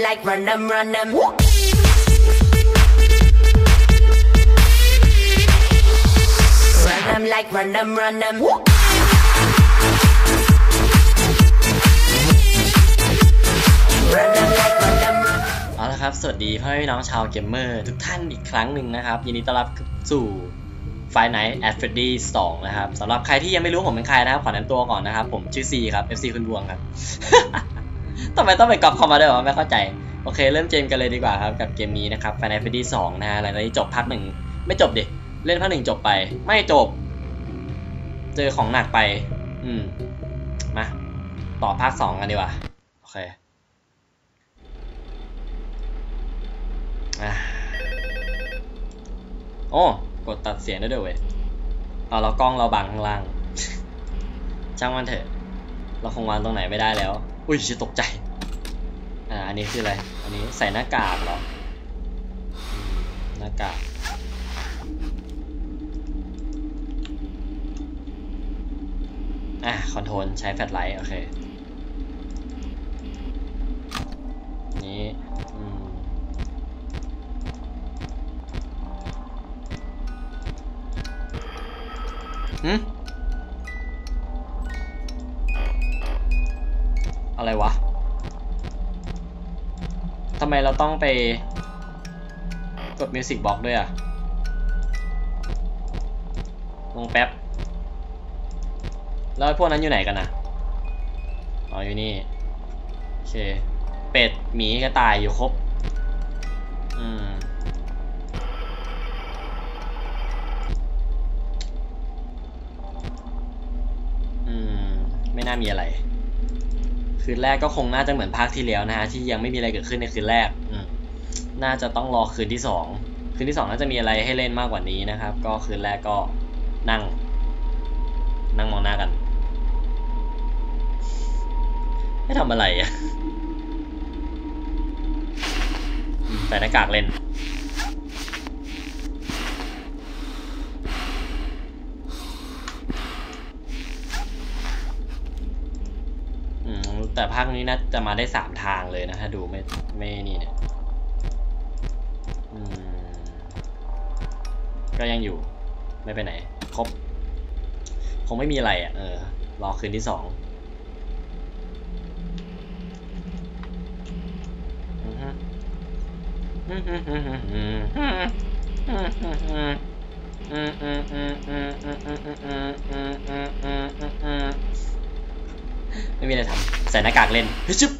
like run them, run them. Run them like run them, run them. เอาละครับ สวัสดีพ่อแม่พี่น้องชาวเกมเมอร์ทุกท่านอีกครั้งหนึ่งนะครับ ยินดีต้อนรับสู่ไฟไนท์แอดเฟรดดี้สองนะครับสำหรับใครที่ยังไม่รู้ผมเป็นใครนะครับ ขอแนะนำตัวก่อนนะครับ ผมชื่อซีครับ FC คุณดวงครับ ทำไมต้องไปกรอบคอมมาด้วยวะไม่เข้าใจ โอเค เริ่มเกมกันเลยดีกว่าครับกับเกมนี้นะครับไฟไนท์เฟรดดี้สองนะฮะหลังจากที่จบภาคหนึ่งไม่จบดิเล่นภาคหนึ่งจบไป ไม่จบ เจอของหนักไป อืมมาต่อภาคสองกันดีกว่าโอเคอะโอ้กดตัดเสียงได้ด้วยเว้ยเอาเรากล้องเราบังข้างล่าง ช่างมันเถอะ เราคงวางตรงไหนไม่ได้แล้ว อุ้ยชิตกใจอ่าอันนี้คืออะไร อันนี้ใส่หน้ากากเหรอหน้ากากอะคอนโทรลใช้แฟลชไลท์โอเค เราต้องไปกดมิวสิกบล็อกด้วยอะลงแป๊บ แล้วพวกนั้นอยู่ไหนกันนะอ๋ออยู่นี่ โอเค เป็ด หมีกระต่ายอยู่ครบ อืม อืม ไม่น่ามีอะไร คืนแรกก็คงน่าจะเหมือนภาคที่แล้วนะฮะที่ยังไม่มีอะไรเกิดขึ้นในคืนแรกอน่าจะต้องรอคืนที่สองคืนที่สองน่าจะมีอะไรให้เล่นมากกว่านี้นะครับ ก็คืนแรกก็นั่ง นั่งมองหน้ากันให้ทำอะไรอะใส่หน้ากากเล่น อืม แต่ภาคนี้น่าจะมาได้สามทางเลยนะถ้าดูไม่ไม่นี่เนี่ยก็ยังอยู่ ไม่ไปไหน ครบ คงไม่มีอะไรอะ เออ รอคืนที่สองอื ไม่มีอะไรทำใส่หน้ากากเล่นเฮ้ยชุบ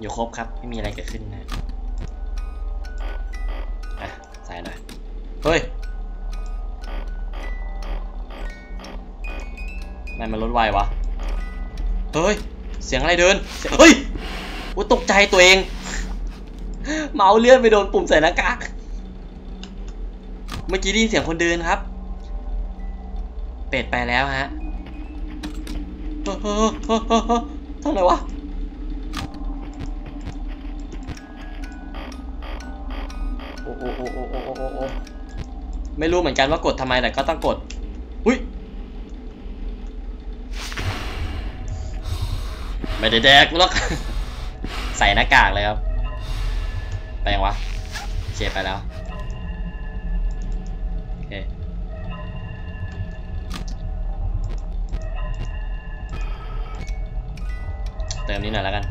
อยู่ครบครับ ไม่มีอะไรเกิดขึ้นนะอะใส่หน่อย เฮ้ยทำไมมันลดไววะ เฮ้ย เสียงอะไรเดินเสียงเฮ้ยตกใจตัวเอง เมาส์เลื่อนไปโดนปุ่มใส่หน้ากาก เมื่อกี้ได้ยินเสียงคนเดินครับ เป็ดไปแล้วฮะเฮ้อเฮ้อเฮ้อทำไรวะโอ้โอ้โอ้โอ้โอ้โอ้โอ้ไม่รู้เหมือนกันว่ากดทำไมแต่ก็ต้องกดอุ้ยไม่ได้แดกหรอกใส่หน้ากากเลยครับแปลงวะเจ็บไปแล้ว ติมนี้หน่อยแล้วกัน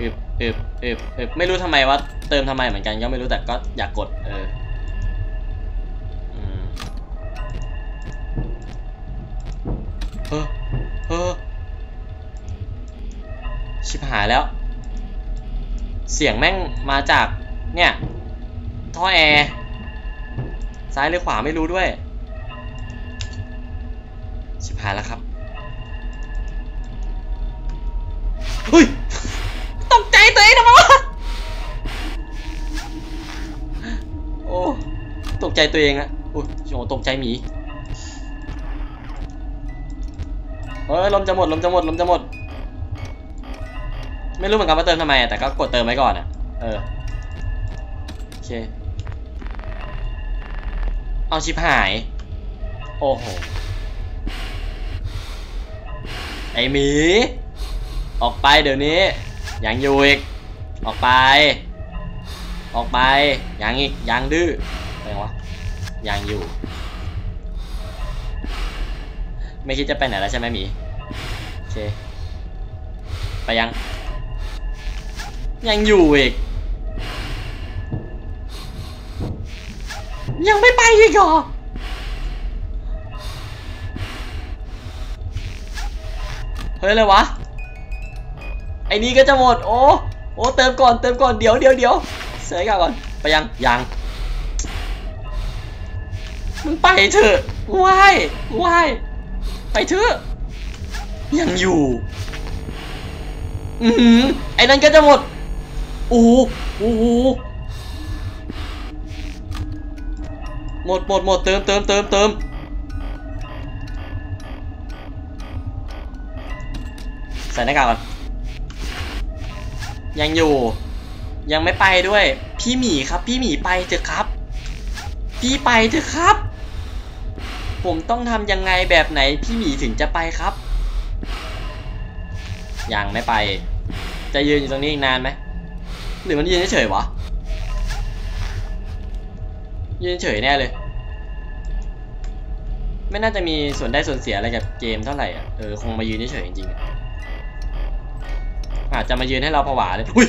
อึบอึบอึบอึบไม่รู้ทำไมว่าเติมทำไมเหมือนกันก็ไม่รู้แต่ก็อยากกดเออเฮ้อเฮ้อชิบหายแล้ว เสียงแม่งมาจากเนี่ย ท่อแอร์ซ้ายหรือขวาไม่รู้ด้วย ชิบหายแล้วครับ เฮ้ยตกใจตัวเองทำไมวะโอ้ตกใจตัวเองอะโอ้ยโหตกใจหมีเฮ้ยลมจะหมดลมจะหมดลมจะหมด ไม่รู้เหมือนกันว่าเติมทำไมอะแต่ก็กดเติมไว้ก่อนอะเออโอเคเอาชิบหาย โอ้โหไอหมี ออกไปเดี๋ยวนี้ยังอยู่อีก ออกไป ออกไปยังอีกยังดื้ออะไรวะยังอยู่ ไม่คิดจะไปไหนแล้วใช่ไหมมีโอเคไปยัง ยังอยู่อีก ยังไม่ไปอีกเหรอเฮ้ยอะไรวะ อ้นี่ก็จะหมด โอ้ โอ้เติมก่อน เติมก่อน เดี๋ยวเดี๋ยวเดี๋ยวเสียก่อน ไปยัง ยัง มึงไปเถอะว้ายว้ายไปเถอะ ยังอยู่ อือหือไอ้นั่นก็จะหมดโอ้โหโอ้โหหมดหมดหมดเติมเติมเติมเติมใส่หน้ากากก่อน ยังอยู่ ยังไม่ไปด้วย พี่หมีครับ พี่หมีไปเถอะครับ พี่ไปเถอะครับ ผมต้องทำยังไงแบบไหนพี่หมีถึงจะไปครับ ยังไม่ไป จะยืนอยู่ตรงนี้อีกนานไหมหรือมันยืนเฉยวะยืนเฉยแน่เลย ไม่น่าจะมีส่วนได้ส่วนเสียอะไรกับเกมเท่าไหร่อะเออคงมายืนเฉยจริงๆ อาจจะมายืนให้เราผวาเลยอุ้ย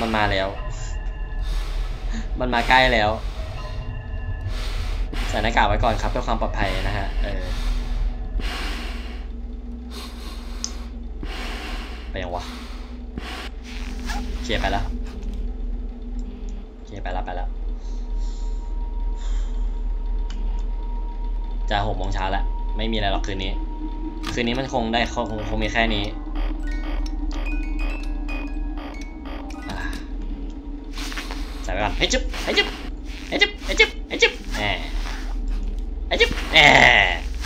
มันมาแล้ว มันมาใกล้แล้วใส่หน้ากากไว้ก่อนครับเพื่อความปลอดภัยนะฮะเออไปยังวะเคลียร์ไปแล้วเคลียร์ไปแล้วไปแล้วจะหกโมงเช้าแล้วไม่มีอะไรหรอกคืนนี้ คืนนี้มันคงได้คงคงมีแค่นี้ ใส่ไปก่อนให้จุ๊บให้จุ๊บให้จุ๊บให้จุ๊บให้จุ๊บแหมให้จุ๊บแหม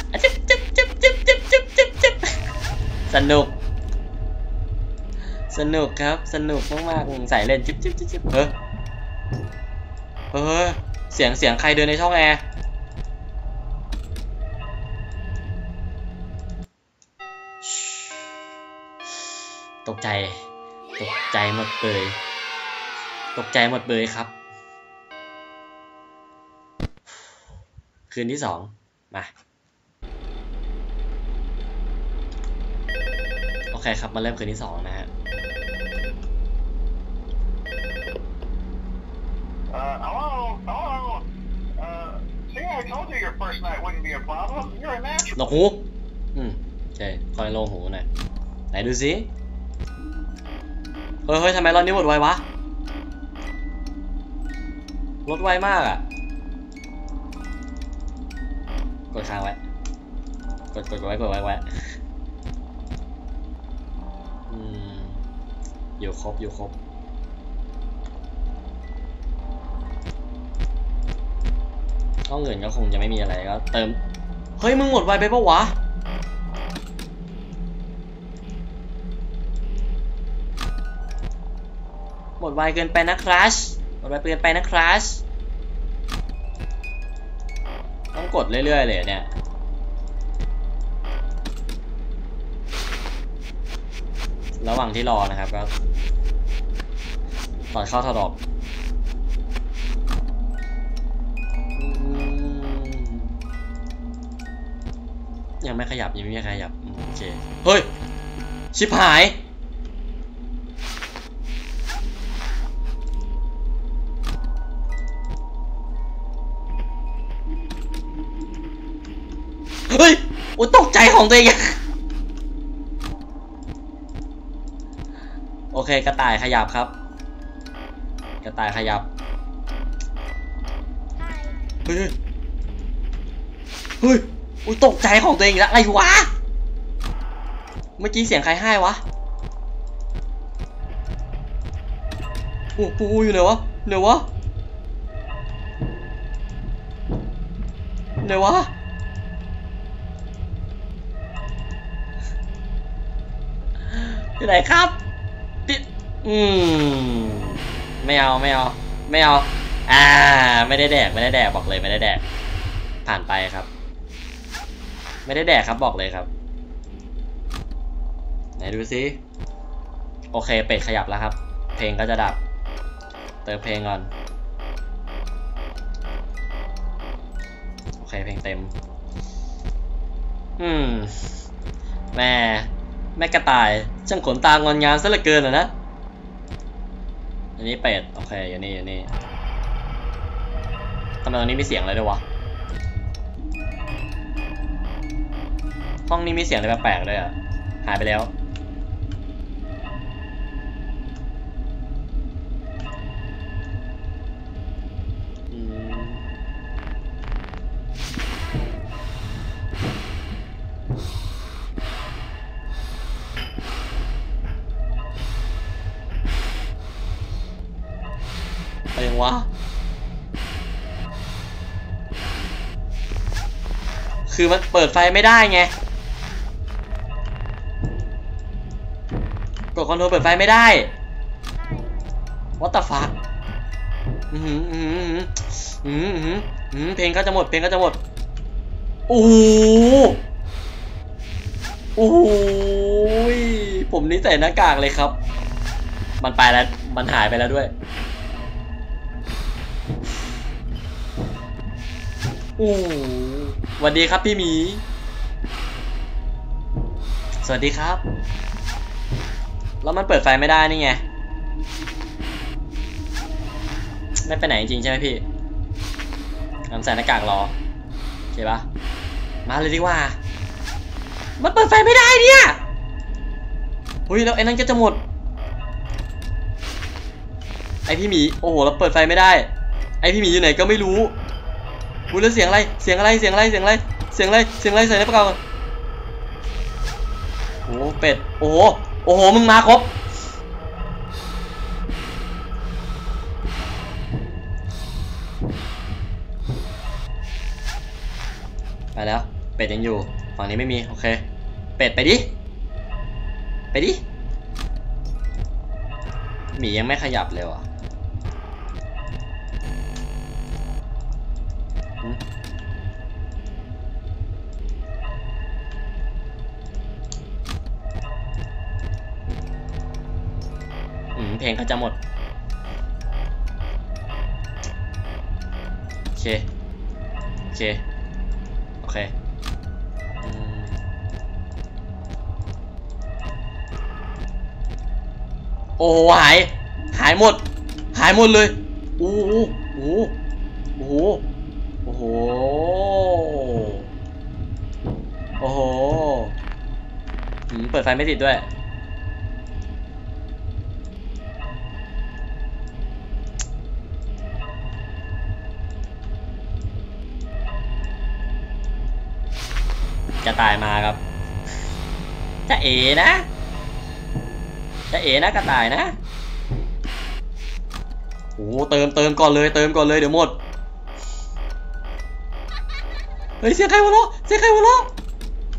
ให้จุ๊บจุ๊บจุ๊บจุ๊บจุ๊บจุ๊บจุ๊บจุ๊บสนุก สนุกครับ สนุกมากๆใส่เล่นจิ๊บจิ๊บจิ๊บจิ๊บเฮ้ยเฮ้ยเสียงเสียงใครเดินในช่องแอร์ตกใจ ตกใจหมดเบย ตกใจหมดเบยครับ คืนที่สองมา โอเคครับ มาเริ่มคืนที่สองนะฮะ Uh, hello? Hello? Uh, see, I told you your first night wouldn't be a problem. You're a natural. หนวกหูอืมโอเคคอยโลหูหน่อยไหนดูสิเฮ้ยเฮ้ยทำไมรอบนี้หมดไววะ รถไวมากอะ กดค้างไว้ กดกดไว้กดไว้ไว้อืมอยู่ครบอยู่ครบก็เงินก็คงจะไม่มีอะไรก็เติม เฮ้ย มึงหมดไวไปปะวะหมดไวเกินไปนะครัช ดไวเกินไปนะครัชต้องกดเรื่อยๆเลยเนี่ยระหว่างที่รอนะครับก็ตอนเข้าถอดออกยังไม่ขยับยังไม่ขยับโอเคเฮ้ย ชิบหาย เฮ้ยโอ้ตกใจของตัวเองโอเคกระต่ายขยับครับ กระต่ายขยับเฮ้ยเฮ้ยอุ้ยตกใจของตัวเองอีกแล้วอะไรวะเมื่อกี้เสียงใครให้วะโอ้โหอยู่ไหนวะไหนวะไหนวะ อยู่ไหนครับปิดอืมไม่เอาไม่เอาไม่เอาอ่า ไม่ได้แดกไม่ได้แดกบอกเลยไม่ได้แดก ผ่านไปครับ ไม่ได้แดกครับบอกเลยครับ ไหนดูซิโอเคเป็ดขยับแล้วครับ เพลงก็จะดับ เติมเพลงก่อน โอเคเพลงเต็ม อืมแม่แม่กระต่าย ช่างขนตางอนงามซะเหลือเกินอะนะ อันนี้เป็ดโอเคอยู่นี่อยู่นี่ทำไมตรงนี้มีเสียงอะไรด้วยวะ ห้องนี้มีเสียงอะไรแปลกๆเลยอะ หายไปแล้ว วะ คือมันเปิดไฟไม่ได้ไง กดคอนโทรลเปิดไฟไม่ได้ What the fuck อือหืออือหืออือหืออือหืออือหือเพลงก็จะหมด เพลงก็จะหมด โอ้โหโอ้ยผมนี่ใส่หน้ากากเลยครับ มันไปแล้ว มันหายไปแล้วด้วย โอ้สวัสดีครับพี่หมี สวัสดีครับ แล้วมันเปิดไฟไม่ได้นี่ไง ไม่ไปไหนจริงใช่ไหมพี่งั้นใส่หน้ากากรอ โอเคปะมาเลยดีกว่า มันเปิดไฟไม่ได้เนี่ยเฮ้ยแล้วไอ้นั่นก็จะหมด ไอพี่หมี โอ้โหแล้วเปิดไฟไม่ได้ ไอพี่หมีอยู่ไหนก็ไม่รู้อุ้ยแล้วเสียงอะไร เสียงอะไร เสียงอะไร เสียงอะไร เสียงอะไร เสียงอะไรใส่ในปากกาก่อนโอ้เป็ด โอ้โห โอ้โห มึงมาครบ ไปแล้ว เป็ดยังอยู่ ฝั่งนี้ไม่มี โอเค เป็ดไปดิ ไปดิ หมียังไม่ขยับเลยว่ะ หึอืมเพลงก็จะหมด โอเค โอเค โอเคโอ้หาย หายหมด หายหมดเลยโอ้โหโอ้ โอ้โห โอ้โหเปิดไฟไม่ติดด้วย จะตายมาครับ จะเอ๋นะ จะเอ๋นะกระต่ายนะโอ้เติมเติมก่อนเลยเติมก่อนเลยเดี๋ยวหมด เฮ้ยเสียงใครวะล้อเสียงใครวะล้อ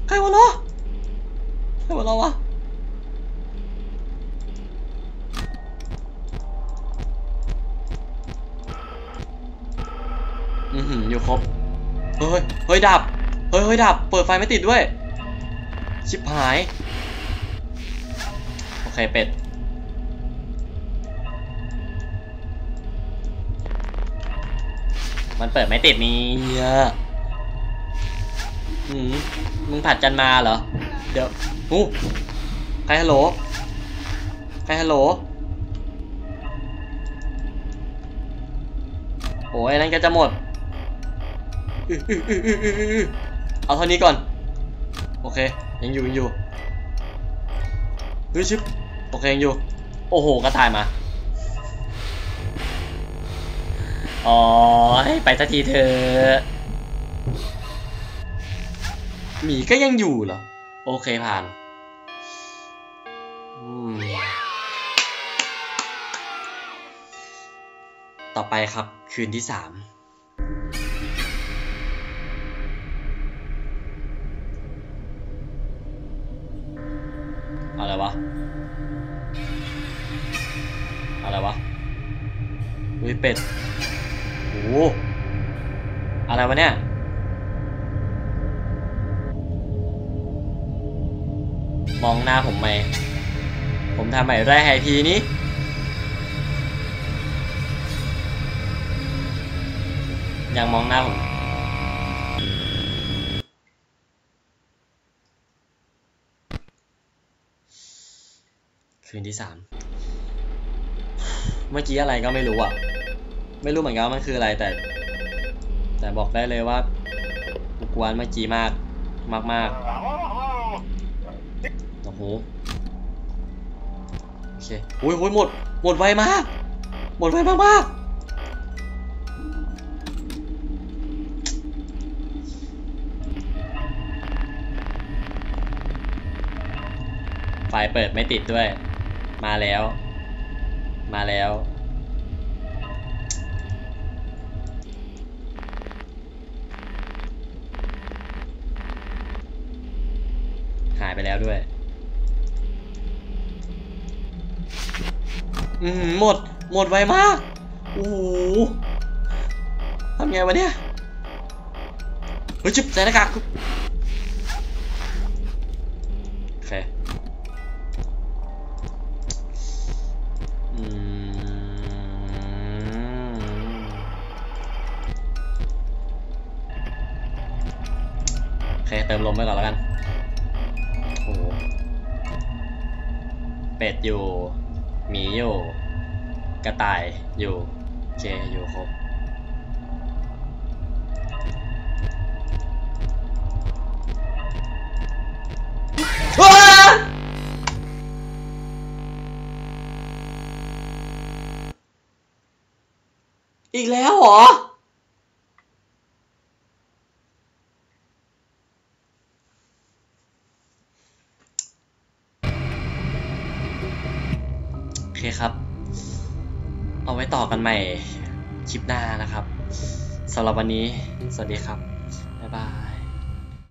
ใครวะล้อใครวะล้อวะอือหืออยู่ครบ เฮ้ย เฮ้ยดับ เฮ้ย เฮ้ยดับ เปิดไฟไม่ติดด้วย ชิบหาย โอเคเป็ดมันเปิดไม่ติดนี่ หืมมึงผัดจันมาเหรอ เดี๋ยวหูใครฮัลโหล ใครฮัลโหล โอ้ยนั่นก็จะหมด เอาเท่านี้ก่อน โอเค ยังอยู่ยังอยู่เฮ้ยชิบโอเคยังอยู่ โอ้โหกระต่ายมา อ๋อ ไปสักทีเถอะ หมีก็ยังอยู่เหรอ โอเคผ่านต่อไปครับคืนที่สามอะไรวะ อะไรวะอุ้ยเป็ดโอ้อะไรวะเนี่ย อมองหน้าผมไหม ผมทำอะไรให้ทีนี้ยังมองหน้าผมคืนที่สามเมื่อกี้อะไรก็ไม่รู้อะ ไม่รู้เหมือนกันว่ามันคืออะไรแต่ แต่บอกได้เลยว่ากูกวนเมื่อกี้มากมากมาก Uh, hello, hello. ๆ โอ้โหโอเคอุ้ยอุ้ยหมด หมดไวมาก หมดไวมากมากไฟเปิดไม่ติดด้วย มาแล้ว มาแล้วหายไปแล้วด้วย อืมหมด หมดไวมาก โอ้โหทำไงวะเนี่ย เฮ้ยจุ๊บใส่หน้ากากโอเคอืมโอเค เติมลมไปก่อนแล้วกัน โอ้โหเป็ดอยู่ หมีอยู่ กระต่ายอยู่ โอเค อยู่ครบ ต่อกันใหม่คลิปหน้านะครับสำหรับวันนี้ สวัสดีครับ